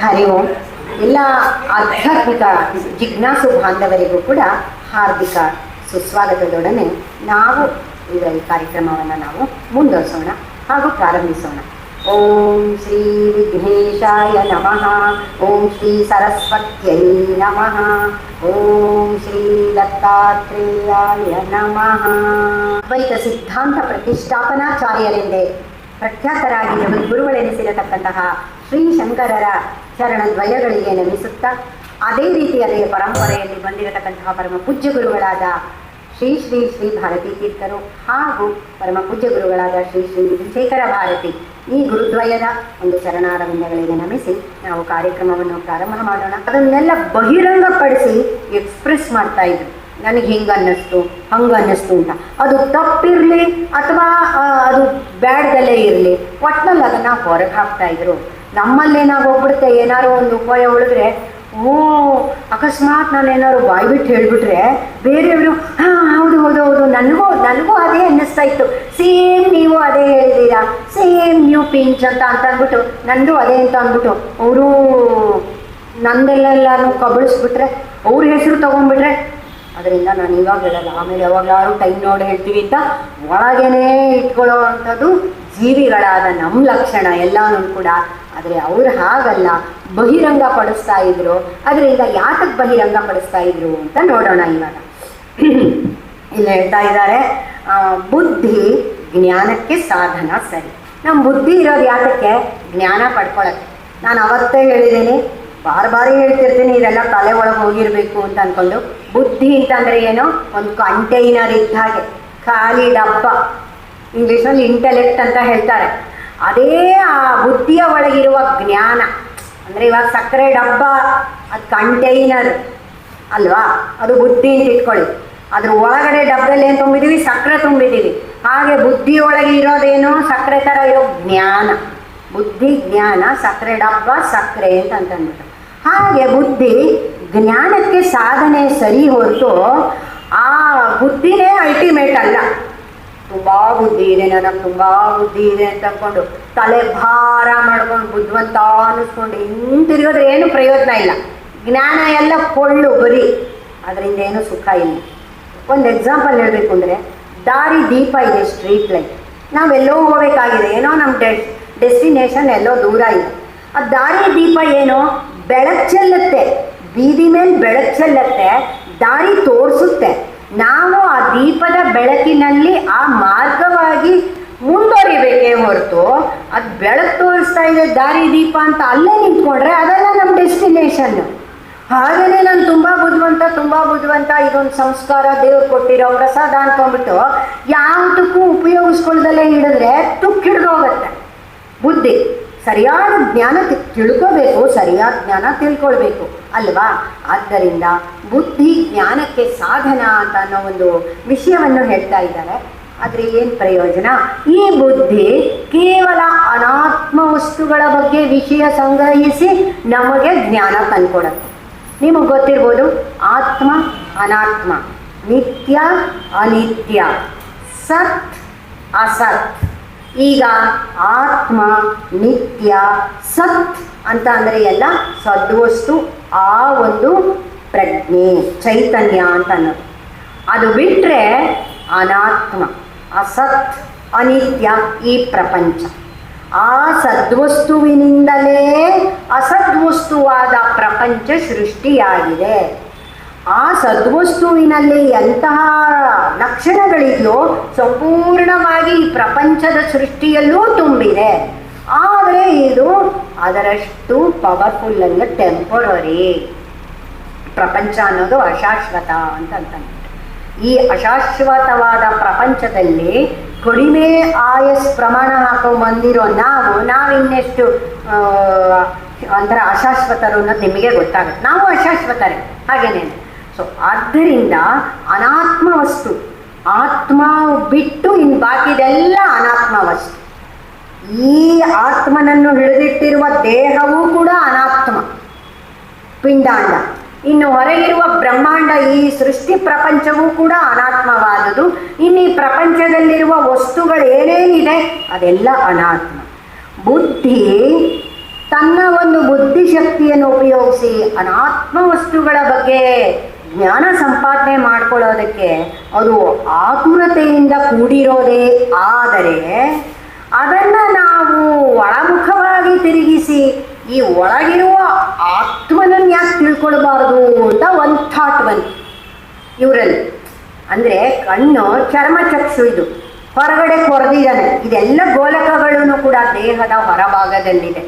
ಹರಿ ಓಂ ಎಲ್ಲ ಆಧ್ಯಾತ್ಮಿಕ ಜಿಜ್ಞಾಸು ಬಾಂಧವರಿಗೂ ಕೂಡ ಹಾರ್ದಿಕ ಸುಸ್ವಾಗತದೊಡನೆ ನಾವು ಈಗ ಈ ಕಾರ್ಯಕ್ರಮವನ್ನು ನಾವು ಮುಂದುವರಿಸೋಣ ಹಾಗೂ ಪ್ರಾರಂಭಿಸೋಣ. ಓಂ ಶ್ರೀ ವಿಘ್ನೇಶಾಯ ನಮಃ. ಓಂ ಶ್ರೀ ಸರಸ್ವತ್ಯೈ ನಮಃ. ಓಂ ಶ್ರೀ ದತ್ತಾತ್ರೇಯಾಯ ನಮಃ. ಅದ್ವೈತ ಸಿದ್ಧಾಂತ ಪ್ರತಿಷ್ಠಾಪನಾಚಾರ್ಯರೆಂದೇ ಪ್ರಖ್ಯಾತರಾಗಿ ಗುರುಗಳೆನಿಸಿರತಕ್ಕಂತಹ ಶ್ರೀ ಶಂಕರರ ಚರಣದ್ವಯಗಳಿಗೆ ನೆಮಿಸುತ್ತಾ ಅದೇ ರೀತಿಯಲ್ಲಿ ಪರಂಪರೆಯಲ್ಲಿ ಬಂದಿರತಕ್ಕಂತಹ ಪರಮ ಪೂಜ್ಯ ಗುರುಗಳಾದ ಶ್ರೀ ಶ್ರೀ ಶ್ರೀ ಭಾರತೀ ತೀರ್ಥರು ಹಾಗೂ ಪರಮ ಪೂಜ್ಯ ಗುರುಗಳಾದ ಶ್ರೀ ಶ್ರೀ ಶೇಖರ ಭಾರತಿ ಈ ಗುರುದ್ವಯದ ಒಂದು ಚರಣಾರವಿಂದಗಳಿಗೆ ನಮಿಸಿ ನಾವು ಕಾರ್ಯಕ್ರಮವನ್ನು ಪ್ರಾರಂಭ ಮಾಡೋಣ. ಅದನ್ನೆಲ್ಲ ಬಹಿರಂಗಪಡಿಸಿ ಎಕ್ಸ್ಪ್ರೆಸ್ ಮಾಡ್ತಾ ಇದ್ರು. ನನಗೆ ಹಿಂಗೆ ಅನ್ನಿಸ್ತು, ಹಂಗೆ ಅನ್ನಿಸ್ತು ಅಂತ. ಅದು ತಪ್ಪಿರಲಿ ಅಥವಾ ಅದು ಬ್ಯಾಡ್ದಲ್ಲೇ ಇರಲಿ, ಒಟ್ನಲ್ಲಿ ಅದನ್ನು ಹೊರಗೆ ಹಾಕ್ತಾ ಇದ್ರು. ನಮ್ಮಲ್ಲೇನಾಗೋಗ್ಬಿಡುತ್ತೆ ಏನಾದ್ರು ಒಂದು ಉಪಾಯ ಉಳಿದ್ರೆ, ಓ, ಅಕಸ್ಮಾತ್ ನಾನು ಏನಾದ್ರು ಬಾಯ್ಬಿಟ್ಟು ಹೇಳ್ಬಿಟ್ರೆ ಬೇರೆಯವರು, ಹಾಂ, ಹೌದು ಹೌದು ಹೌದು, ನನಗೂ ನನಗೂ ಅದೇ ಅನ್ನಿಸ್ತಾ ಇತ್ತು. ಸೇಮ್ ನೀವು ಅದೇ ಹೇಳಿದ್ದೀರಾ, ಸೇಮ್ ನ್ಯೂ ಪಿಂಚ್ ಅಂತ ಅಂತ ಅಂದ್ಬಿಟ್ಟು ನಂದು ಅದೇ ಅಂತ ಅಂದ್ಬಿಟ್ಟು ಅವರು ನಂದೆಲ್ಲೆಲ್ಲಾನು ಕಬಳಿಸ್ಬಿಟ್ರೆ, ಅವ್ರ ಹೆಸರು ತೊಗೊಂಡ್ಬಿಟ್ರೆ, ಅದರಿಂದ ನಾನು ಇವಾಗ ಹೇಳಲ್ಲ, ಆಮೇಲೆ ಯಾವಾಗಲಾರು ಟೈಮ್ ನೋಡಿ ಹೇಳ್ತೀವಿ ಅಂತ ಒಳಗೇನೆ ಇಟ್ಕೊಳ್ಳೋ ಅಂಥದ್ದು ಜೀವಿಗಳಾದ ನಮ್ಮ ಲಕ್ಷಣ, ಎಲ್ಲಾನು ಕೂಡ. ಆದರೆ ಅವ್ರು ಹಾಗಲ್ಲ. ಬಹಿರಂಗ ಪಡಿಸ್ತಾ ಇದ್ರು. ಅದರಿಂದ ಯಾತಕ್ಕೆ ಬಹಿರಂಗ ಪಡಿಸ್ತಾ ಇದ್ರು ಅಂತ ನೋಡೋಣ ಇವಾಗ. ಇಲ್ಲಿ ಹೇಳ್ತಾ ಇದ್ದಾರೆ ಬುದ್ಧಿ ಜ್ಞಾನಕ್ಕೆ ಸಾಧನ ಸರಿ. ನಮ್ಮ ಬುದ್ಧಿ ಇರೋದು ಯಾತಕ್ಕೆ? ಜ್ಞಾನ ಪಡ್ಕೊಳಕ್ಕೆ. ನಾನು ಅವತ್ತೇ ಹೇಳಿದ್ದೀನಿ ಬಾರ್ ಬಾರಿ ಹೇಳ್ತಿರ್ತೀನಿ ಇದೆಲ್ಲ ತಲೆ ಒಳಗೆ ಹೋಗಿರಬೇಕು ಅಂತ ಅಂದ್ಕೊಂಡು ಬುದ್ಧಿ ಅಂತಂದರೆ ಏನು? ಒಂದು ಕಂಟೈನರ್ ಇದ್ದ ಹಾಗೆ. ಖಾಲಿ ಡಬ್ಬ. ಇಂಗ್ಲೀಷಲ್ಲಿ ಇಂಟೆಲೆಕ್ಟ್ ಅಂತ ಹೇಳ್ತಾರೆ. ಅದೇ ಆ ಬುದ್ಧಿಯ ಒಳಗಿರುವ ಜ್ಞಾನ. ಅಂದರೆ ಇವಾಗ ಸಕ್ಕರೆ ಡಬ್ಬ, ಅದು ಕಂಟೈನರ್ ಅಲ್ವಾ? ಅದು ಬುದ್ಧಿ ಅಂತ ಇಟ್ಕೊಳ್ಳಿ. ಅದ್ರ ಒಳಗಡೆ ಡಬ್ಬದಲ್ಲಿ ಏನು ತುಂಬಿದ್ದೀವಿ ಸಕ್ಕರೆ ತುಂಬಿದ್ದೀವಿ ಹಾಗೆ ಬುದ್ಧಿ ಒಳಗೆ ಇರೋದೇನು? ಸಕ್ಕರೆ ಥರ ಇರೋ ಜ್ಞಾನ. ಬುದ್ಧಿ, ಜ್ಞಾನ, ಸಕ್ಕರೆ ಡಬ್ಬ, ಸಕ್ಕರೆ ಅಂತ ಅಂತಂದ್ಬಿಟ್ಟು. ಹಾಗೆ ಬುದ್ಧಿ ಜ್ಞಾನಕ್ಕೆ ಸಾಧನೆ ಸರಿ ಹೊರತು ಆ ಬುದ್ಧಿನೇ ಅಲ್ಟಿಮೇಟ್ ಅಲ್ಲ. ತುಂಬ ಬುದ್ಧಿ ಇದೆ ನನಗೆ ತುಂಬಾ ಬುದ್ಧಿ ಇದೆ ಅಂತ ಅಂದ್ಕೊಂಡು ತಲೆ ಭಾರ ಮಾಡ್ಕೊಂಡು ಬುದ್ಧಿವಂತ ಅನ್ನಿಸ್ಕೊಂಡು ಹಿಂತಿರುಗಿದ್ರೆ ಏನು ಪ್ರಯೋಜನ ಇಲ್ಲ. ಜ್ಞಾನ ಎಲ್ಲ ಕೊಳ್ಳು ಬರೀ. ಅದರಿಂದ ಏನು ಸುಖ ಇಲ್ಲ. ಒಂದು ಎಕ್ಸಾಂಪಲ್ ಹೇಳಬೇಕು ಅಂದರೆ, ದಾರಿ ದೀಪ ಇದೆ ಸ್ಟ್ರೀಟ್ ಲೈಟ್ ನಾವೆಲ್ಲೋ ಹೋಗಬೇಕಾಗಿದೆ, ಏನೋ ನಮ್ಮ ಡೆಸ್ ಡೆಸ್ಟಿನೇಷನ್ ಎಲ್ಲೋ ದೂರ ಇದೆ ಆ ದಾರಿ ದೀಪ ಏನು? ಬೆಳಕು ಚೆಲ್ಲತ್ತೆ. ಬೀದಿ ಮೇಲೆ ಬೆಳಕು ಚೆಲ್ಲತ್ತೆ. ದಾರಿ ತೋರಿಸುತ್ತೆ. ನಾವು ಆ ದೀಪದ ಬೆಳಕಿನಲ್ಲಿ ಆ ಮಾರ್ಗವಾಗಿ ಮುಂದುವರಿಬೇಕೇ ಹೊರತು ಅದು ಬೆಳಕು ತೋರಿಸ್ತಾ ಇದೆ ದಾರಿ ದೀಪ ಅಂತ ಅಲ್ಲೇ ನಿಂತ್ಕೊಂಡ್ರೆ ಅದೆಲ್ಲ ನಮ್ಮ ಡೆಸ್ಟಿನೇಷನ್ನು ಹಾಗೆಯೇ ನಾನು ತುಂಬ ಬುದ್ಧಿವಂತ ತುಂಬ ಬುದ್ಧಿವಂತ ಇದೊಂದು ಸಂಸ್ಕಾರ ದೇವ್ರು ಕೊಟ್ಟಿರೋ ಪ್ರಸಾದ ಅನ್ಕೊಂಡ್ಬಿಟ್ಟು ಯಾವುದಕ್ಕೂ ಉಪಯೋಗಿಸ್ಕೊಳ್ದಲ್ಲೇ ಹಿಡಿದ್ರೆ ತುಕ್ಕು ಹಿಡಿದೋಗುತ್ತೆ ಬುದ್ಧಿ. ಸರಿಯಾದ ಜ್ಞಾನ ತಿಳ್ಕೋಬೇಕು, ಸರಿಯಾದ ಜ್ಞಾನ ತಿಳ್ಕೊಳ್ಬೇಕು, ಅಲ್ವಾ? ಆದ್ದರಿಂದ ಬುದ್ಧಿ ಜ್ಞಾನಕ್ಕೆ ಸಾಧನ ಅಂತ ಅನ್ನೋ ಒಂದು ವಿಷಯವನ್ನು ಹೇಳ್ತಾ ಇದ್ದಾರೆ. ಆದರೆ ಏನು ಪ್ರಯೋಜನ? ಈ ಬುದ್ಧಿ ಕೇವಲ ಅನಾತ್ಮ ವಸ್ತುಗಳ ಬಗ್ಗೆ ವಿಷಯ ಸಂಗ್ರಹಿಸಿ ನಮಗೆ ಜ್ಞಾನ ತಂದ್ಕೊಡುತ್ತೆ. ನಿಮಗೆ ಗೊತ್ತಿರ್ಬೋದು, ಆತ್ಮ ಅನಾತ್ಮ, ನಿತ್ಯ ಅನಿತ್ಯ, ಸತ್ ಅಸತ್. ಈಗ ಆತ್ಮ, ನಿತ್ಯ, ಸತ್ ಅಂತ ಅಂದರೆ ಎಲ್ಲ ಸದ್ವಸ್ತು ಆ ಒಂದು ಪ್ರಜ್ಞೆ, ಚೈತನ್ಯ ಅಂತ ಅನ್ನೋದು. ಅದು ಬಿಟ್ಟರೆ ಅನಾತ್ಮ, ಅಸತ್, ಅನಿತ್ಯ ಈ ಪ್ರಪಂಚ. ಆ ಸದ್ವಸ್ತುವಿನಿಂದಲೇ ಅಸದ್ವಸ್ತುವಾದ ಪ್ರಪಂಚ ಸೃಷ್ಟಿಯಾಗಿದೆ. ಆ ಸದ್ವಸ್ತುವಿನಲ್ಲಿ ಎಂತಹ ಲಕ್ಷಣಗಳಿದೆಯೋ ಸಂಪೂರ್ಣವಾಗಿ ಈ ಪ್ರಪಂಚದ ಸೃಷ್ಟಿಯಲ್ಲೂ ತುಂಬಿದೆ. ಆದರೆ ಇದು ಅದರಷ್ಟು ಪವರ್ಫುಲ್ ಅಲ್ಲ ಟೆಂಪರರಿ ಪ್ರಪಂಚ ಅನ್ನೋದು ಅಶಾಶ್ವತ ಅಂತ ಅಂತಂದ್ಬಿಟ್ಟು ಈ ಅಶಾಶ್ವತವಾದ ಪ್ರಪಂಚದಲ್ಲಿ ಕಡಿಮೆ ಆಯಸ್ ಪ್ರಮಾಣ ಹಾಕೊಂಡು ಬಂದಿರೋ ನಾವು ನಾವಿನ್ನೆಷ್ಟು ಇನ್ನೆಷ್ಟು ಅಂದ್ರೆ ಅಶಾಶ್ವತರು ಅನ್ನೋದು ನಿಮಗೆ ಗೊತ್ತಾಗುತ್ತೆ. ನಾವು ಅಶಾಶ್ವತರೇ. ಹಾಗೇನೆ ಸೊ ಆದ್ದರಿಂದ ಅನಾತ್ಮ ವಸ್ತು ಆತ್ಮ ಬಿಟ್ಟು ಇನ್ ಬಾಕಿದೆಲ್ಲ ವಸ್ತು ಈ ಆತ್ಮನನ್ನು ಹಿಡಿದಿಟ್ಟಿರುವ ದೇಹವೂ ಕೂಡ ಅನಾತ್ಮ. ಪಿಂಡಾಂಡ. ಇನ್ನು ಹೊರಗಿರುವ ಬ್ರಹ್ಮಾಂಡ ಈ ಸೃಷ್ಟಿ ಪ್ರಪಂಚವೂ ಕೂಡ ಅನಾತ್ಮವಾದುದು. ಇನ್ನು ಈ ಪ್ರಪಂಚದಲ್ಲಿರುವ ವಸ್ತುಗಳೇನೇನಿದೆ ಅದೆಲ್ಲ ಅನಾತ್ಮ. ಬುದ್ಧಿ, ತನ್ನ ಒಂದು ಬುದ್ಧಿಶಕ್ತಿಯನ್ನು ಉಪಯೋಗಿಸಿ ಅನಾತ್ಮ ವಸ್ತುಗಳ ಬಗ್ಗೆ ಜ್ಞಾನ ಸಂಪಾದನೆ ಮಾಡ್ಕೊಳ್ಳೋದಕ್ಕೆ ಅದು ಆತುರತೆಯಿಂದ ಕೂಡಿರೋದೇ. ಆದರೆ ಅದನ್ನು ನಾವು ಒಳಮುಖವಾಗಿ ತಿರುಗಿಸಿ ಈ ಒಳಗಿರುವ ಆತ್ಮನನ್ನು ಯಾಕೆ ತಿಳ್ಕೊಳ್ಬಾರ್ದು ಅಂತ ಒಂದು ಥಾಟ್ ಬಂತು. ಇವರಲ್ಲಿ. ಅಂದರೆ ಕಣ್ಣು ಚರ್ಮಚಕ್ಷು ಇದು. ಹೊರಗಡೆ ಕೊರೆದಿದ್ದಾನೆ. ಇದೆಲ್ಲ ಗೋಲಕಗಳು ಕೂಡ ದೇಹದ ಹೊರಭಾಗದಲ್ಲಿದೆ.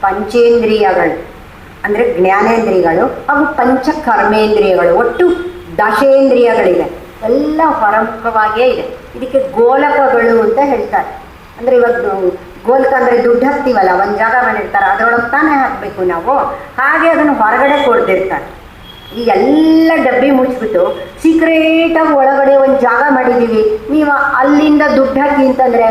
ಪಂಚೇಂದ್ರಿಯಗಳು. ಅಂದರೆ ಜ್ಞಾನೇಂದ್ರಿಯಗಳು ಹಾಗೂ ಪಂಚ ಕರ್ಮೇಂದ್ರಿಯಗಳು ಒಟ್ಟು ದಶೇಂದ್ರಿಯಗಳಿದೆ ಎಲ್ಲ ಹೊರಮುಖವಾಗಿಯೇ ಇದೆ. ಇದಕ್ಕೆ ಗೋಲಕಗಳು ಅಂತ ಹೇಳ್ತಾರೆ. ಅಂದರೆ ನಾವು ಗೋಲಕ ಅಂದರೆ ದುಡ್ಡು ಹಾಕ್ತೀವಲ್ಲ, ಒಂದು ಜಾಗ ಮಾಡಿರ್ತಾರೆ ಅದರೊಳಗೆ ತಾನೇ ಹಾಕಬೇಕು ನಾವು. ಹಾಗೆ ಅದನ್ನು ಹೊರಗಡೆ ಕೊಡ್ತಿರ್ತಾರೆ. ಈ ಎಲ್ಲ ಡಬ್ಬಿ ಮುಚ್ಚಿಬಿಟ್ಟು ಸೀಕ್ರೇಟಾಗಿ ಒಳಗಡೆ ಒಂದು ಜಾಗ ಮಾಡಿದ್ದೀವಿ ನೀವು ಅಲ್ಲಿಂದ ದುಡ್ಡು ಹಾಕಿ ಅಂತಂದರೆ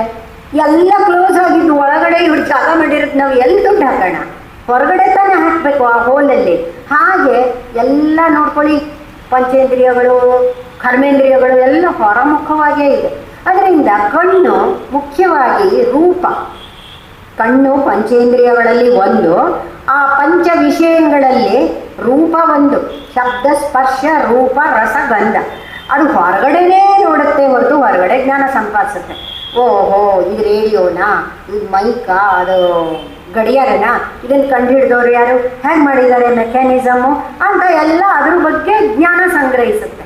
ಎಲ್ಲ ಕ್ಲೋಸ್ ಆಗಿದ್ದು ಒಳಗಡೆ ಇವ್ರು ಜಾಗ ಮಾಡಿರೋದು ನಾವು ಎಲ್ಲಿ ದುಡ್ಡು ಹಾಕೋಣ? ಹೊರಗಡೆ ತಾನೇ ಹಾಕಬೇಕು ಆ ಹೋಲಲ್ಲಿ ಹಾಗೆ ಎಲ್ಲ ನೋಡ್ಕೊಳ್ಳಿ. ಪಂಚೇಂದ್ರಿಯಗಳು, ಕರ್ಮೇಂದ್ರಿಯಗಳು ಎಲ್ಲ ಹೊರಮುಖವಾಗಿಯೇ ಇದೆ. ಅದರಿಂದ ಕಣ್ಣು ಮುಖ್ಯವಾಗಿ ರೂಪ. ಕಣ್ಣು ಪಂಚೇಂದ್ರಿಯಗಳಲ್ಲಿ ಒಂದು, ಆ ಪಂಚ ವಿಷಯಗಳಲ್ಲಿ ರೂಪ ಒಂದು. ಶಬ್ದ, ಸ್ಪರ್ಶ, ರೂಪ ರಸಗಂಧ ಅದು ಹೊರಗಡೆನೇ ನೋಡುತ್ತೆ ಹೊರತು ಹೊರಗಡೆ ಜ್ಞಾನ ಸಂಪಾದಿಸುತ್ತೆ. ಓಹೋ, ಇದು ರೇಡಿಯೋನಾ? ಇದು ಮೈಕಾ? ಅದು ಗಡಿಯಾರನ? ಇದನ್ನು ಕಂಡುಹಿಡಿದವ್ರು ಯಾರು? ಹೇಗೆ ಮಾಡಿದ್ದಾರೆ? ಮೆಕ್ಯಾನಿಸಮು ಅಂತ ಎಲ್ಲ ಅದ್ರ ಬಗ್ಗೆ ಜ್ಞಾನ ಸಂಗ್ರಹಿಸುತ್ತೆ.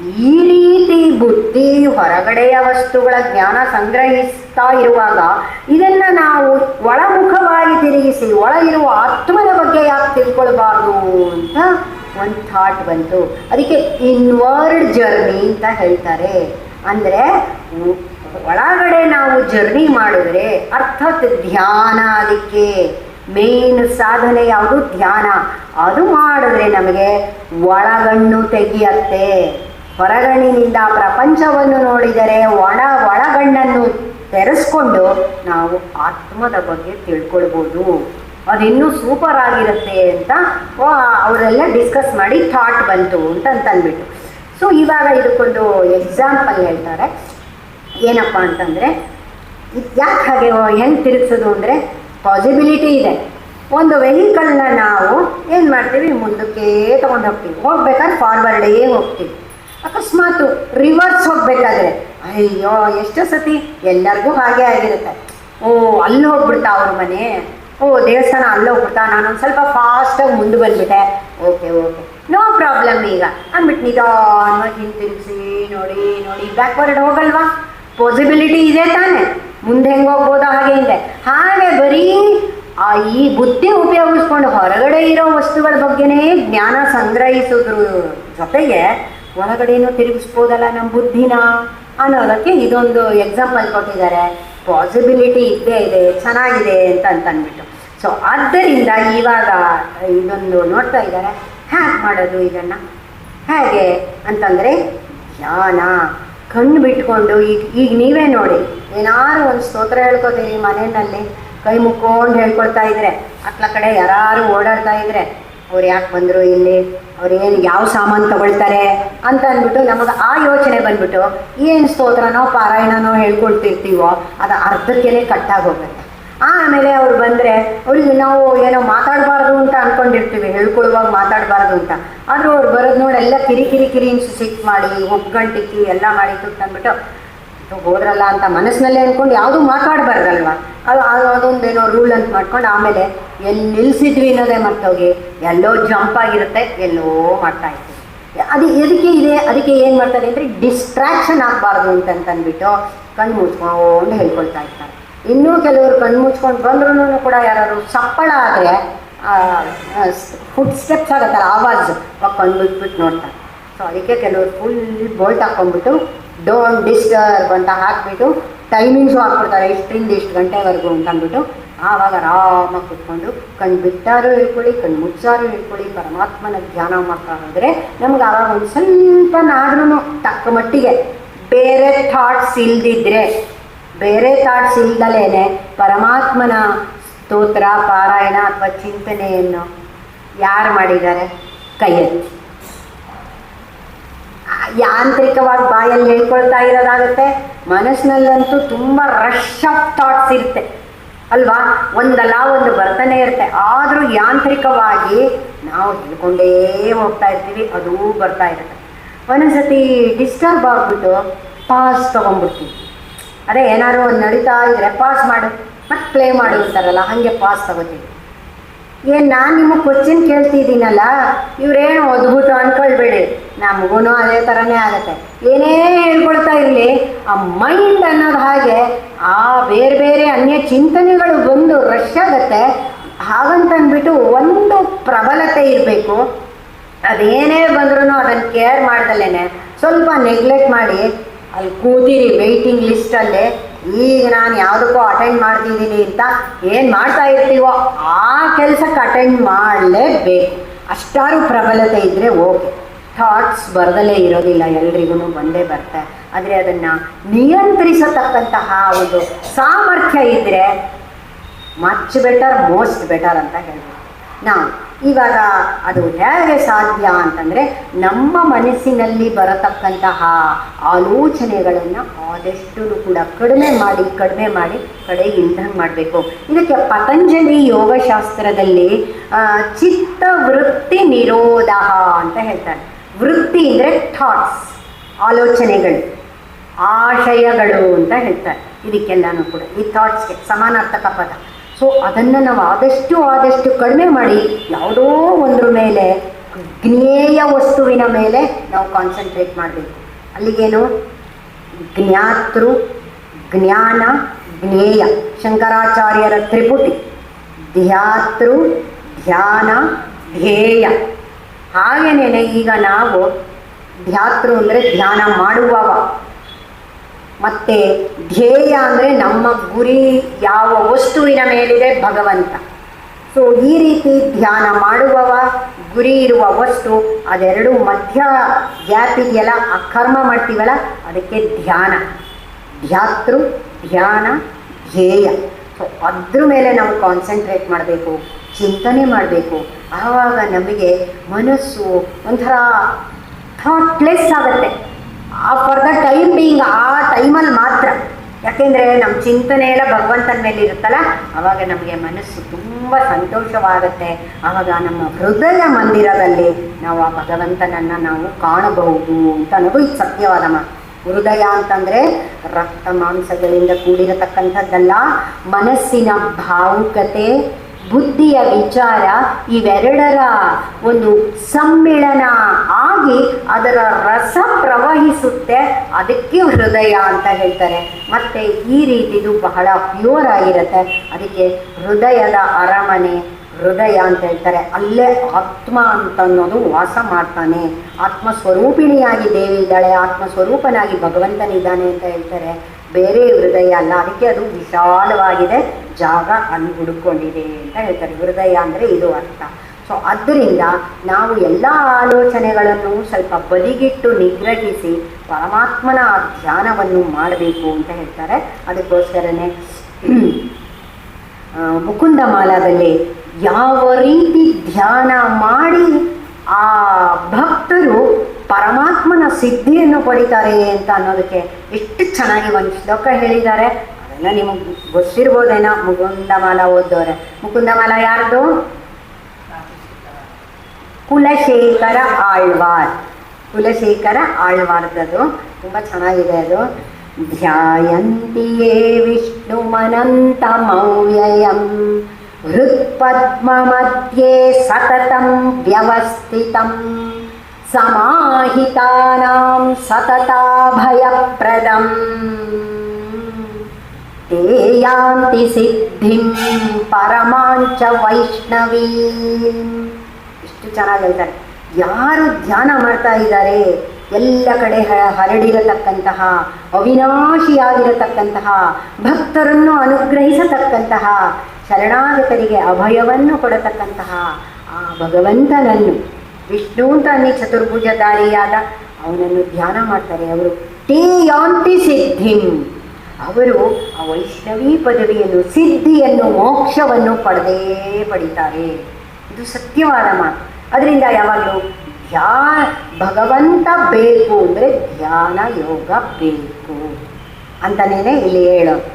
ಈ ರೀತಿ ಬುದ್ಧಿ ಹೊರಗಡೆಯ ವಸ್ತುಗಳ ಜ್ಞಾನ ಸಂಗ್ರಹಿಸ್ತಾ ಇರುವಾಗ ಇದನ್ನ ನಾವು ಒಳಮುಖವಾಗಿ ತಿರುಗಿಸಿ, ಒಳಗಿರುವ ಆತ್ಮನ ಬಗ್ಗೆ ಯಾಕೆ ತಿಳ್ಕೊಳ್ಬಾರ್ದು ಅಂತ ಒಂದು ಥಾಟ್ ಬಂತು. ಅದಕ್ಕೆ ಇನ್ವರ್ಡ್ ಜರ್ನಿ ಅಂತ ಹೇಳ್ತಾರೆ. ಅಂದರೆ ಒಳಗಡೆ ನಾವು ಜರ್ನಿ ಮಾಡಿದ್ರೆ ಅರ್ಥಾತ್ ಧ್ಯಾನ ಅದಕ್ಕೆ ಮೇನ್ ಸಾಧನೆ ಯಾವುದು? ಧ್ಯಾನ. ಅದು ಮಾಡಿದ್ರೆ ನಮಗೆ ಒಳಗಣ್ಣು ತೆಗೆಯತ್ತೆ. ಹೊರಗಣ್ಣಿನಿಂದ ಪ್ರಪಂಚವನ್ನು ನೋಡಿದರೆ ಒಣ ಒಳಗಣ್ಣನ್ನು ತೆರೆಸ್ಕೊಂಡು ನಾವು ಆತ್ಮದ ಬಗ್ಗೆ ತಿಳ್ಕೊಳ್ಬೋದು. ಅದಿನ್ನೂ ಸೂಪರ್ ಆಗಿರುತ್ತೆ ಅಂತ ಅವರೆಲ್ಲ ಡಿಸ್ಕಸ್ ಮಾಡಿ ಥಾಟ್ ಬಂತು ಅಂತ ಅಂತಂದ್ಬಿಟ್ಟು. ಸೊ ಇವಾಗ ಇದಕ್ಕೊಂದು ಎಕ್ಸಾಂಪಲ್ ಹೇಳ್ತಾರೆ. ಏನಪ್ಪ ಅಂತಂದರೆ, ಯಾಕೆ ಹಾಗೆ ಹೆಂಗೆ ತಿರುಗಿಸೋದು ಅಂದರೆ ಪಾಸಿಬಿಲಿಟಿ ಇದೆ. ಒಂದು ವೆಹಿಕಲ್ನ ನಾವು ಏನು ಮಾಡ್ತೀವಿ? ಮುಂದಕ್ಕೆ ತೊಗೊಂಡು ಹೋಗ್ತೀವಿ. ಹೋಗ್ಬೇಕಾದ್ರೆ ಫಾರ್ವರ್ಡೇ ಹೋಗ್ತೀವಿ. ಅಕಸ್ಮಾತು ರಿವರ್ಸ್ ಹೋಗಬೇಕಾದ್ರೆ, ಅಯ್ಯೋ, ಎಷ್ಟೋ ಸತಿ ಎಲ್ಲರಿಗೂ ಹಾಗೆ ಆಗಿರುತ್ತೆ. ಓ, ಅಲ್ಲಿ ಹೋಗ್ಬಿಡ್ತಾ ಅವ್ರ ಮನೆ? ಓ, ದೇವಸ್ಥಾನ ಅಲ್ಲಿ ಹೋಗ್ಬಿಡ್ತಾ? ನಾನೊಂದು ಸ್ವಲ್ಪ ಫಾಸ್ಟಾಗಿ ಮುಂದೆ ಬಂದ್ಬಿಟ್ಟೆ. Okay okay. ನೋ ಪ್ರಾಬ್ಲಮ್ ಈಗ. ಅಂದ್ಬಿಟ್ಟು ನಿಧಾನವಾಗಿ ಹಿಂತಿರುಗಿಸಿ ನೋಡಿ ನೋಡಿ ಬ್ಯಾಕ್ವರ್ಡ್ ಹೋಗಲ್ವಾ? ಪಾಸಿಬಿಲಿಟಿ ಇದೆ ತಾನೆ. ಮುಂದೆ ಹೆಂಗೆ ಹಾಗೆ ಇದೆ. ಹಾಗೆ ಬರೀ, ಆ, ಈ ಬುದ್ಧಿ ಉಪಯೋಗಿಸ್ಕೊಂಡು ಹೊರಗಡೆ ಇರೋ ವಸ್ತುಗಳ ಬಗ್ಗೆನೇ ಜ್ಞಾನ ಸಂಗ್ರಹಿಸೋದ್ರ ಜೊತೆಗೆ ಒಳಗಡೆನೂ ತಿರುಗಿಸ್ಬೋದಲ್ಲ ನಮ್ಮ ಬುದ್ಧಿನ ಅನ್ನೋದಕ್ಕೆ ಇದೊಂದು ಎಕ್ಸಾಂಪಲ್ ಕೊಟ್ಟಿದ್ದಾರೆ. ಪಾಸಿಬಿಲಿಟಿ ಇದ್ದೇ ಇದೆ, ಚೆನ್ನಾಗಿದೆ ಅಂತ ಅಂತ ಅಂದ್ಬಿಟ್ಟು ಸೊ ಆದ್ದರಿಂದ ಇವಾಗ ಇದೊಂದು ನೋಡ್ತಾ ಇದ್ದಾರೆ. ಹ್ಯಾಕ್ ಮಾಡೋದು ಇದನ್ನು. ಹೇಗೆ ಅಂತಂದರೆ, ಧ್ಯಾನ. ಕಣ್ಣು ಬಿಟ್ಕೊಂಡು, ಈಗ ಈಗ ನೀವೇ ನೋಡಿ, ಏನಾದ್ರು ಒಂದು ಸ್ತೋತ್ರ ಹೇಳ್ಕೊತೀರಿ ಮನೆಯಲ್ಲಿ? ಕೈ ಮುಕ್ಕೊಂಡು ಹೇಳ್ಕೊಳ್ತಾ ಇದ್ರೆ ಅಕ್ಕಲ ಕಡೆ ಯಾರು ಓಡಾಡ್ತಾ ಇದ್ರೆ, ಅವ್ರು ಯಾಕೆ ಬಂದರು ಇಲ್ಲಿ? ಅವ್ರು ಏನು, ಯಾವ ಸಾಮಾನು ತಗೊಳ್ತಾರೆ? ಅಂತ ಅಂದ್ಬಿಟ್ಟು ನಮಗೆ ಆ ಯೋಚನೆ ಬಂದ್ಬಿಟ್ಟು, ಏನು ಸ್ತೋತ್ರನೋ ಪಾರಾಯಣನೋ ಹೇಳ್ಕೊಳ್ತಿರ್ತೀವೋ, ಅದು ಅರ್ಧಕ್ಕೆ ಕಟ್ಟಾಗಿ ಹೋಗುತ್ತೆ. ಆಮೇಲೆ ಅವ್ರು ಬಂದರೆ, ಅವ್ರಿಗೆ ನಾವು ಏನೋ ಮಾತಾಡಬಾರ್ದು ಅಂತ ಅಂದ್ಕೊಂಡಿರ್ತೀವಿ ಹೇಳ್ಕೊಳ್ಳುವಾಗ ಮಾತಾಡಬಾರ್ದು ಅಂತ. ಆದರೂ ಅವ್ರು ಬರೋದು ನೋಡಿ ಎಲ್ಲ ಕಿರಿ ಕಿರಿ ಕಿರಿ ಸಿಟ್ಟು ಮಾಡಿ ಒಗ್ಗಂಟಿಕ್ಕಿ ಎಲ್ಲ ಮಾಡಿ ಅಂದ್ಬಿಟ್ಟು ಹೋದ್ರಲ್ಲ ಅಂತ ಮನಸ್ಸಿನಲ್ಲೇ ಅಂದ್ಕೊಂಡು ಯಾವುದೂ ಮಾತಾಡಬಾರ್ದಲ್ವ? ಅದು ಅದೊಂದು ಏನೋ ರೂಲ್ ಅಂತ ಮಾಡ್ಕೊಂಡು ಆಮೇಲೆ ಎಲ್ಲಿ ನಿಲ್ಲಿಸಿದ್ವಿ ಅನ್ನೋದೇ ಮರ್ತೋಗಿ, ಎಲ್ಲೋ ಜಂಪ್ ಆಗಿರುತ್ತೆ, ಎಲ್ಲೋ ಮಾಡ್ತಾ ಇತ್ತು ಅದು ಎದಕ್ಕೆ ಇದೆ, ಅದಕ್ಕೆ ಏನು ಮಾಡ್ತಾರೆ ಅಂದರೆ ಡಿಸ್ಟ್ರಾಕ್ಷನ್ ಆಗಬಾರ್ದು ಅಂತಂತಂದ್ಬಿಟ್ಟು ಕಣ್ಣು ಹೇಳ್ಕೊಳ್ತಾ ಇರ್ತಾರೆ. ಇನ್ನೂ ಕೆಲವರು ಕಣ್ಣು ಮುಚ್ಕೊಂಡು ಬಂದ್ರೂ ಕೂಡ ಯಾರು ಸಪ್ಪಳ ಆದರೆ ಫುಡ್ ಸ್ಟೆಪ್ಸ್ ಆಗುತ್ತಲ್ಲ, ಆವಾಜ್ ಅವಾಗ ಕಣ್ಣು ಬಿಟ್ಬಿಟ್ಟು ನೋಡ್ತಾರೆ ಸೊ ಅದಕ್ಕೆ ಕೆಲವರು ಫುಲ್ ಬೋಲ್ಟ್ ಹಾಕ್ಕೊಂಡ್ಬಿಟ್ಟು ಡೋಂಟ್ ಡಿಸ್ಟರ್ಬ್ ಅಂತ ಹಾಕ್ಬಿಟ್ಟು ಟೈಮಿಂಗ್ಸು ಹಾಕ್ಬಿಡ್ತಾರೆ ಇಷ್ಟರಿಂದ ಇಷ್ಟು ಗಂಟೆವರೆಗೂ ಅಂತ ಅಂದ್ಬಿಟ್ಟು, ಆವಾಗ ಆರಾಮಾಗಿ ಕುತ್ಕೊಂಡು ಕಣ್ಣು ಬಿಟ್ಟಾರು ಇಟ್ಕೊಳ್ಳಿ ಕಣ್ಣು ಮುಚ್ಚಾರು ಇಟ್ಕೊಳ್ಳಿ ಪರಮಾತ್ಮನ ಧ್ಯಾನ ಮಾಡ್ತಾ ಹೋದರೆ ನಮ್ಗೆ ಆವಾಗ ಒಂದು ಸ್ವಲ್ಪನಾದ್ರೂ ತಕ್ಕ ಮಟ್ಟಿಗೆ ಬೇರೆ ಥಾಟ್ಸ್ ಇಲ್ದಿದ್ರೆ ಬೇರೆ ಥಾಟ್ಸ್ ಇಲ್ದಲೇನೆ ಪರಮಾತ್ಮನ ಸ್ತೋತ್ರ, ಪಾರಾಯಣ ಅಥವಾ ಚಿಂತನೆಯನ್ನು ಯಾರು ಮಾಡಿದ್ದಾರೆ? ಕೈಯಲ್ಲಿ. ಯಾಂತ್ರಿಕವಾಗಿ ಬಾಯಲ್ಲಿ ಹೇಳ್ಕೊಳ್ತಾ ಇರೋದಾಗುತ್ತೆ, ಮನಸ್ಸಿನಲ್ಲಂತೂ ತುಂಬ ರಶ್ ಆಫ್ ಥಾಟ್ಸ್ ಇರುತ್ತೆ. ಅಲ್ವಾ? ಒಂದಲ್ಲ ಒಂದು ಬರ್ತಾನೆ ಇರುತ್ತೆ. ಆದರೂ ಯಾಂತ್ರಿಕವಾಗಿ ನಾವು ಹೇಳ್ಕೊಂಡೇ ಹೋಗ್ತಾ ಇರ್ತೀವಿ, ಅದೂ ಬರ್ತಾ ಇರುತ್ತೆ. ಒಂದೊಂದ್ಸತಿ ಡಿಸ್ಟರ್ಬ್ ಆಗ್ಬಿಟ್ಟು ಪಾಸ್ ತೊಗೊಂಡ್ಬಿಡ್ತೀವಿ. ಅದೇ ಏನಾದ್ರು ಒಂದು ನಡೀತಾ ಇದ್ರೆ ಪಾಸ್ ಮಾಡು. ಮತ್ತೆ ಪ್ಲೇ ಮಾಡು ಅಂತಾರಲ್ಲ, ಹಾಗೆ ಪಾಸ್ ತಗೋತೀವಿ. ಏನು ನಾನು ನಿಮಗೆ ಕ್ವಶನ್ ಕೇಳ್ತಿದ್ದೀನಲ್ಲ, ಇವ್ರೇನು ಅದ್ಭುತ ಅನ್ಕೊಳ್ಬೇಡಿ. ನಮಗೂ ಅದೇ ಥರನೇ ಆಗುತ್ತೆ. ಏನೇ ಹೇಳ್ಕೊಳ್ತಾ ಇರಲಿ, ಆ ಮೈಂಡ್ ಅನ್ನೋದು ಹಾಗೆ ಆ ಬೇರೆ ಬೇರೆ ಅನ್ಯ ಚಿಂತನೆಗಳು ಬಂದು ರಶ್ ಆಗುತ್ತೆ. ಹಾಗಂತ ಅಂದ್ಬಿಟ್ಟು ಒಂದು ಪ್ರಬಲತೆ ಇರಬೇಕು. ಅದೇನೇ ಬಂದ್ರೂ ಅದನ್ನು ಕೇರ್ ಮಾಡ್ದಲೇ ಸ್ವಲ್ಪ ನೆಗ್ಲೆಕ್ಟ್ ಮಾಡಿ ಅಲ್ಲಿ ಕೂತಿರಿ ವೆಯ್ಟಿಂಗ್ ಲಿಸ್ಟಲ್ಲೇ ಈಗ ನಾನು ಯಾವುದಕ್ಕೋ ಅಟೆಂಡ್ ಮಾಡ್ತಿದ್ದೀನಿ ಅಂತ ಏನು ಮಾಡ್ತಾ ಇರ್ತೀವೋ ಆ ಕೆಲಸಕ್ಕೆ ಅಟೆಂಡ್ ಮಾಡಲೇಬೇಕು. ಅಷ್ಟಾರು ಪ್ರಬಲತೆ ಇದ್ದರೆ ಓಕೆ ಥಾಟ್ಸ್ ಬರದಲ್ಲೇ ಇರೋದಿಲ್ಲ ಎಲ್ರಿಗೂ ಬಂದೇ ಬರ್ತೆ. ಆದರೆ ಅದನ್ನು ನಿಯಂತ್ರಿಸತಕ್ಕಂತಹ ಒಂದು ಸಾಮರ್ಥ್ಯ ಇದ್ದರೆ ಮಚ್ ಬೆಟರ್ ಮೋಸ್ಟ್ ಬೆಟರ್ ಅಂತ ಹೇಳ್ಬೋದು. ನಾವು ಇವಾಗ ಅದು ಹೇಗೆ ಸಾಧ್ಯ ಅಂತಂದರೆ ನಮ್ಮ ಮನಸ್ಸಿನಲ್ಲಿ ಬರತಕ್ಕಂತಹ ಆಲೋಚನೆಗಳನ್ನು ಆದಷ್ಟು ಕೂಡ ಕಡಿಮೆ ಮಾಡಿ ಕಡಿಮೆ ಮಾಡಿ ಕಡೆ ಇಲ್ದಂಗೆ ಮಾಡಬೇಕು. ಇದಕ್ಕೆ ಪತಂಜಲಿ ಯೋಗಶಾಸ್ತ್ರದಲ್ಲಿ ಚಿತ್ತ ವೃತ್ತಿ ನಿರೋಧ ಅಂತ ಹೇಳ್ತಾರೆ. ವೃತ್ತಿ ಅಂದರೆ ಥಾಟ್ಸ್ ಆಲೋಚನೆಗಳು, ಆಶಯಗಳು ಅಂತ ಹೇಳ್ತಾರೆ. ಇದಕ್ಕೆಲ್ಲನೂ ಕೂಡ ಈ ಥಾಟ್ಸ್ಗೆ ಸಮಾನಾರ್ಥಕ ಪದ. ಸೊ ಅದನ್ನು ನಾವು ಆದಷ್ಟು ಆದಷ್ಟು ಕಡಿಮೆ ಮಾಡಿ ಯಾವುದೋ ಒಂದ್ರ ಮೇಲೆ, ಜ್ಞೇಯ ವಸ್ತುವಿನ ಮೇಲೆ ನಾವು ಕಾನ್ಸಂಟ್ರೇಟ್ ಮಾಡಬೇಕು. ಅಲ್ಲಿಗೇನು? ಜ್ಞಾತೃ, ಜ್ಞಾನ, ಜ್ಞೇಯ. ಶಂಕರಾಚಾರ್ಯರ ತ್ರಿಪುಟಿ. ಧ್ಯಾತೃ, ಧ್ಯಾನ, ಧ್ಯೇಯ. ಹಾಗೇನೇನೆ ಈಗ ನಾವು ಧ್ಯಾತೃ ಅಂದರೆ ಧ್ಯಾನ ಮಾಡುವವ. ಮತ್ತು ಧ್ಯೇಯ ಅಂದರೆ ನಮ್ಮ ಗುರಿ ಯಾವ ವಸ್ತುವಿನ ಮೇಲಿದೆ ಭಗವಂತ. ಸೊ ಈ ರೀತಿ ಧ್ಯಾನ ಮಾಡುವವ, ಗುರಿ ಇರುವ ವಸ್ತು, ಅದೆರಡು ಮಧ್ಯ ಗ್ಯಾಪ್ ಇದೆಯಲ್ಲ ಆ ಮಾಡ್ತೀವಲ್ಲ, ಅದಕ್ಕೆ ಧ್ಯಾನ. ಧ್ಯಾತೃ, ಧ್ಯಾನ, ಧ್ಯೇಯ. ಸೊ ಅದ್ರ ಮೇಲೆ ನಾವು ಕಾನ್ಸಂಟ್ರೇಟ್ ಮಾಡಬೇಕು, ಚಿಂತನೆ ಮಾಡಬೇಕು. ಆವಾಗ ನಮಗೆ ಮನಸ್ಸು ಒಂಥರ ಥಾಟ್ಲೆಸ್ ಆಗುತ್ತೆ. ಫಾರ್ ದ ಟೈಮ್ ಬೀಯಿಂಗ್ ಆ ಟೈಮಲ್ಲಿ ಮಾತ್ರ. ಯಾಕೆಂದರೆ ನಮ್ಮ ಚಿಂತನೆ ಎಲ್ಲ ಭಗವಂತನ ಮೇಲೆ ಇರುತ್ತಲ್ಲ, ಅವಾಗ ನಮಗೆ ಮನಸ್ಸು ತುಂಬ ಸಂತೋಷವಾಗುತ್ತೆ. ಆವಾಗ ನಮ್ಮ ಹೃದಯ ಮಂದಿರದಲ್ಲಿ ನಾವು ಆ ಭಗವಂತನನ್ನು ನಾವು ಕಾಣಬಹುದು ಅಂತ ಅನ್ನೋದು ಇದು ಸತ್ಯವಾದ ಹೃದಯ ಅಂತಂದರೆ ರಕ್ತ ಮಾಂಸಗಳಿಂದ ಕೂಡಿರತಕ್ಕಂಥದ್ದಲ್ಲ, ಮನಸ್ಸಿನ ಭಾವುಕತೆ ಬುದ್ಧಿಯ ವಿಚಾರ ಇವೆರಡರ ಒಂದು ಸಮ್ಮಿಳನ ಆಗಿ ಅದರ ರಸ ಪ್ರವಹಿಸುತ್ತೆ. ಅದಕ್ಕೆ ಹೃದಯ ಅಂತ ಹೇಳ್ತಾರೆ. ಮತ್ತು ಈ ರೀತಿದು ಬಹಳ ಪ್ಯೂರ್ ಆಗಿರುತ್ತೆ ಅದಕ್ಕೆ ಹೃದಯದ ಅರಮನೆ, ಹೃದಯ ಅಂತ ಹೇಳ್ತಾರೆ. ಅಲ್ಲೇ ಆತ್ಮ ಅಂತ ಅನ್ನೋದು ವಾಸ ಮಾಡ್ತಾನೆ. ಆತ್ಮ ಸ್ವರೂಪಿಣಿಯಾಗಿ ದೇವಿ ಇದ್ದಾಳೆ. ಆತ್ಮ ಸ್ವರೂಪನಾಗಿ ಭಗವಂತನಿದ್ದಾನೆ ಅಂತ ಹೇಳ್ತಾರೆ. ಬೇರೆ ಹೃದಯ ಅಲ್ಲ. ಅದಕ್ಕೆ ಅದು ವಿಶಾಲವಾಗಿದೆ. ಜಾಗ ಅಲ್ಲಿ ಹುಡುಕೊಂಡಿದೆ ಅಂತ ಹೇಳ್ತಾರೆ. ಹೃದಯ ಅಂದರೆ ಇದು ಅರ್ಥ. ಸೊ ಅದರಿಂದ ನಾವು ಎಲ್ಲ ಆಲೋಚನೆಗಳನ್ನು ಸ್ವಲ್ಪ ಬದಿಗಿಟ್ಟು ನಿಗ್ರಹಿಸಿ ಪರಮಾತ್ಮನ ಆ ಧ್ಯಾನವನ್ನು ಮಾಡಬೇಕು ಅಂತ ಹೇಳ್ತಾರೆ. ಅದಕ್ಕೋಸ್ಕರನೇ ಮುಕುಂದ ಮಾಲಾದಲ್ಲಿ ಯಾವ ರೀತಿ ಧ್ಯಾನ ಮಾಡಿ ಆ ಭಕ್ತರು ಪರಮಾತ್ಮನ ಸಿದ್ಧಿಯನ್ನು ಪಡಿತಾರೆ ಅಂತ ಅನ್ನೋದಕ್ಕೆ ಎಷ್ಟು ಚೆನ್ನಾಗಿ ಒಂದು ಶ್ಲೋಕ ಹೇಳಿದ್ದಾರೆ. ಅದೆಲ್ಲ ನಿಮಗೆ ಗೊತ್ತಿರ್ಬೋದೇನೋ, ಮುಕುಂದಮಾಲ ಓದೋರೆ ಮುಕುಂದಮಾಲ ಯಾರ್ದು? ಕುಲಶೇಖರ ಆಳ್ವಾರ್. ಕುಲಶೇಖರ ಆಳ್ವಾರ್ದದು. ತುಂಬ ಚೆನ್ನಾಗಿದೆ ಅದು. ಧ್ಯಾಯಂತಿಯೇ ವಿಷ್ಣುಮನಂತಮವ್ಯಯಂ ಹೃತ್ಪದ್ಮ ಮಧ್ಯೆ ಸತತಂ ವ್ಯವಸ್ಥಿತಂ. ಸಮಾಹಿತಾನಾಂ ಸತತಾಭಯಪ್ರದಂ ते यान्ति ಸಿದ್ಧಿಂ ಪರಮಾಂಚ ವೈಷ್ಣವೀಂ ಇಷ್ಟು ಚೆನ್ನಾಗಿ ಹೇಳ್ತಾರೆ ಯಾರು ಧ್ಯಾನ ಮಾಡ್ತಾ ಇದ್ದಾರೆ ಎಲ್ಲ ಕಡೆ ಹ- ಹರಡಿರತಕ್ಕಂತಹ ಅವಿನಾಶಿಯಾಗಿರತಕ್ಕಂತಹ ಭಕ್ತರನ್ನು ಅನುಗ್ರಹಿಸತಕ್ಕಂತಹ ಶರಣಾಗತರಿಗೆ ಅಭಯವನ್ನು ಕೊಡತಕ್ಕಂತಹ ಆ ಭಗವಂತನನ್ನು ವಿಷ್ಣು ಅಂತ ಅನ್ನಿ ಚತುರ್ಭುಜಧಾರಿಯಾದ ಅವನನ್ನು ಧ್ಯಾನ ಮಾಡ್ತಾರೆ ಅವರು. ಟಿ ಯಾಂತಿ ಸಿದ್ಧಿಂ. ಅವರು ಆ ವೈಷ್ಣವಿ ಪದವಿಯನ್ನು, ಸಿದ್ಧಿಯನ್ನು, ಮೋಕ್ಷವನ್ನು ಪಡೆದೇ ಪಡಿತಾರೆ. ಇದು ಸತ್ಯವಾದ ಮಾತು. ಅದರಿಂದ ಯಾವಾಗಲೂ ಧ್ಯಾ ಭಗವಂತ ಬೇಕು ಅಂದರೆ ಧ್ಯಾನ, ಯೋಗ ಬೇಕು ಅಂತಲೇ ಇಲ್ಲಿ ಹೇಳೋದು.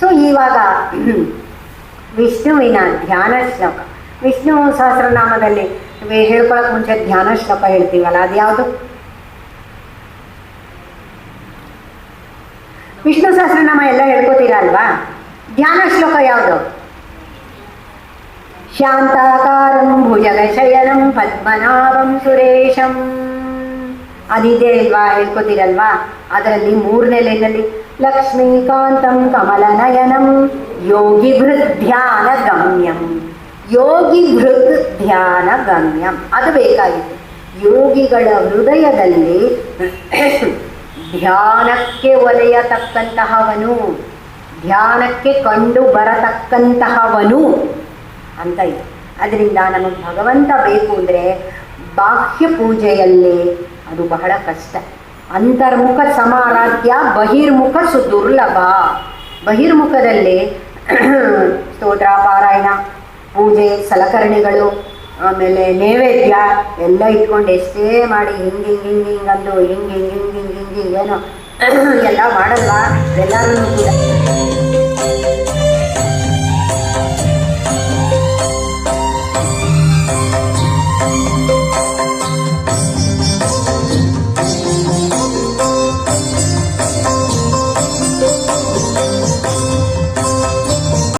ಸೊ ಇವಾಗ ವಿಷ್ಣುವಿನ ಧ್ಯಾನ ಶ್ಲೋಕ. ವಿಷ್ಣು ಸಹಸ್ರನಾಮದಲ್ಲಿ ವೆ- ಹೇಳ್ಕೊಳಕ್ ಮುಂಚೆ ಧ್ಯಾನ ಶ್ಲೋಕ ಹೇಳ್ತೀವಲ್ಲ, ಅದು ಯಾವುದು? ವಿಷ್ಣು ಸಹಸ್ರನಾಮ ಎಲ್ಲ ಹೇಳ್ಕೊತೀರಾ ಅಲ್ವಾ? ಧ್ಯಾನ ಶ್ಲೋಕ ಯಾವುದು? ಶಾಂತಾಕಾರಂ ಭುಜಗಶಯನಂ ಪದ್ಮನಾಭಂ ಸುರೇಶಂ. ಅದಿದೆ ಅಲ್ವಾ ಹೇಳ್ಕೊತೀರಲ್ವಾ? ಅದರಲ್ಲಿ ಮೂರನೇ ಲೈನಲ್ಲಿ ಲಕ್ಷ್ಮೀಕಾಂತಂ ಕಮಲನಯನಂ ಯೋಗಿ ಧ್ಯಾನ ಗಮ್ಯಂ. ಯೋಗಿ ಭೃತ್ ಧ್ಯಾನ ಗಮ್ಯಂ. ಅದು ಬೇಕಾಗಿದೆ. ಯೋಗಿಗಳ ಹೃದಯದಲ್ಲಿ ಧ್ಯಾನಕ್ಕೆ ಒಲೆಯತಕ್ಕಂತಹವನು, ಧ್ಯಾನಕ್ಕೆ ಕಂಡು ಬರತಕ್ಕಂತಹವನು ಅಂತ ಇದೆ. ಅದರಿಂದ ನಮಗೆ ಭಗವಂತ ಬೇಕು ಅಂದರೆ ಬಾಹ್ಯ ಪೂಜೆಯಲ್ಲಿ ಅದು ಬಹಳ ಕಷ್ಟ. ಅಂತರ್ಮುಖ ಸಮಾರಾಧ್ಯ ಬಹಿರ್ಮುಖ ಸುದುರ್ಲಭ. ಬಹಿರ್ಮುಖದಲ್ಲಿ ಸ್ತೋತ್ರ, ಪಾರಾಯಣ ಪೂಜೆ, ಸಲಕರಣೆಗಳು, ಆಮೇಲೆ ನೈವೇದ್ಯ ಎಲ್ಲ ಇಟ್ಕೊಂಡು ಎಷ್ಟೇ ಮಾಡಿ ಹಿಂಗೆ ಹಿಂಗೆ ಹಿಂಗೆ ಹಿಂಗೆ ಹಿಂಗೆ ಹಿಂಗೆ ಹಿಂಗೆ ಹಿಂಗೆ ಹಿಂಗೆ ಏನೋ ಎಲ್ಲ ಮಾಡಲ್ವಾ? ಎಲ್ಲರೂ ಕೂಡ